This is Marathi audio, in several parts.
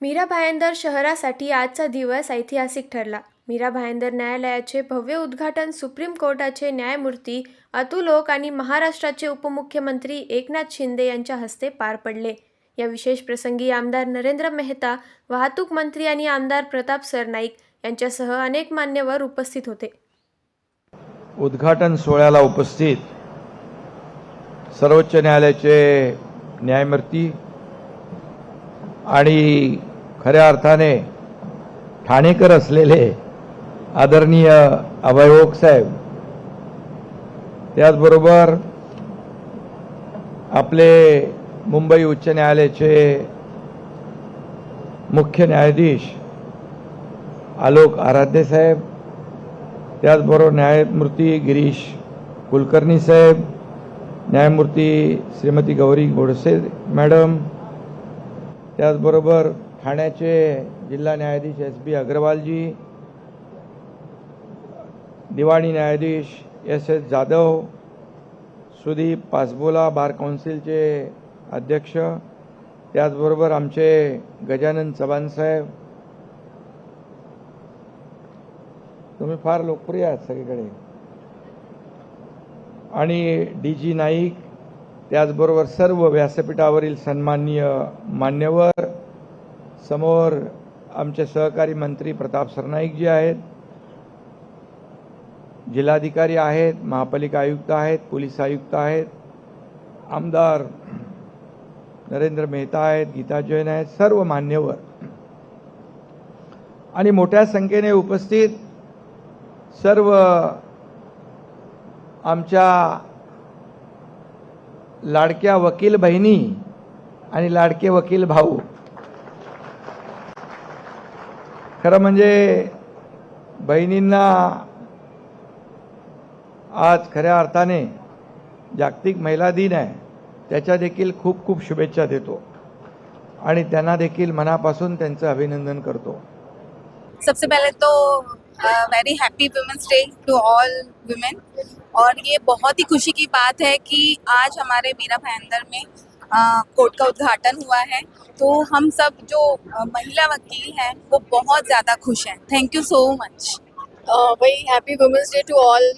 मीरा भायंदर शहरासाठी आजचा दिवस ऐतिहासिक ठरला. मीरा भायंदर न्यायालयाचे भव्य उद्घाटन सुप्रीम कोर्टाचे न्यायमूर्ती अतुल ओक आणि महाराष्ट्राचे उपमुख्यमंत्री एकनाथ शिंदे यांच्या हस्ते पार पडले. या विशेष प्रसंगी आमदार नरेंद्र मेहता वाहतूक मंत्री आणि आमदार प्रताप सरनाईक यांच्यासह अनेक मान्यवर उपस्थित होते. उद्घाटन सोहळ्याला उपस्थित सर्वोच्च न्यायालयाचे न्यायमूर्ती आणि खऱ्या अर्थाने ठाणेकर असलेले आदरणीय अभय ओक साहेब त्याचबरोबर आपले मुंबई उच्च न्यायालयाचे मुख्य न्यायाधीश आलोक आराध्य साहेब त्याचबरोबर न्यायमूर्ती गिरीश कुलकर्णी साहेब न्यायमूर्ती श्रीमती गौरी गोडसे मॅडम त्याचबरोबर ठाण्याचे जिल्हा न्यायाधीश एस बी अग्रवालजी दिवाणी न्यायाधीश एस एस जाधव सुदीप पासबोला बार काउन्सिलचे अध्यक्ष त्याचबरोबर आमचे गजानन चव्हाण साहेब. तुम्ही फार लोकप्रिय आहात सगळीकडे. आणि डी जी नाईक त्याचबरोबर सर्व व्यासपीठावरील सन्माननीय मान्यवर समोर आमचे सहकारी मंत्री प्रताप सरनाईक जी आहेत जिल्हाधिकारी आहेत महापालिका आयुक्त आहेत पोलीस आयुक्त आहेत आमदार नरेंद्र मेहता आहेत गीता जैन आहेत सर्व मान्यवर. आणि मोठ्या संख्येने उपस्थित सर्व आमच्या लाडक्या वकील बहिणी आणि लाडके वकील भाऊ खरं म्हणजे बहिणींना आज खऱ्या अर्थाने जागतिक महिला दिन आहे त्याच्या देखील खूप खूप शुभेच्छा देतो. आणि त्यांना देखील मनापासून त्यांचं अभिनंदन करतो. सबसे पहले तो very happy women's day to all women और ये बहुत ही खुशी की बात है कि आज हमारे मीरा भाईंदर में कोर्ट का उद्घाटन हुआ है तो हम सब जो महिला वकील हैं, वो बहुत ज़्यादा खुश हैं। थैंक यू सो मच वही happy women's day to all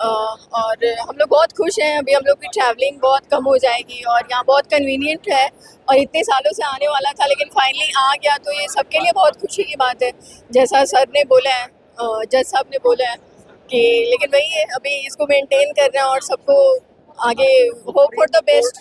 और हम लोग बहुत खुश हैं, अभी हम लोग की ट्रैवलिंग बहुत कम हो जाएगी और यहाँ बहुत कन्वीनियंट है और इतने सालों से आने वाला था, लेकिन फाइनली आ गया तो ये सबके लिए बहुत खुशी की बात है। जैसा सर ने बोला है जज साहब ने बोला है कि, लेकिन वही है, अभी इसको मेंटेन हैं और सबको आगे होप फॉर द बेस्ट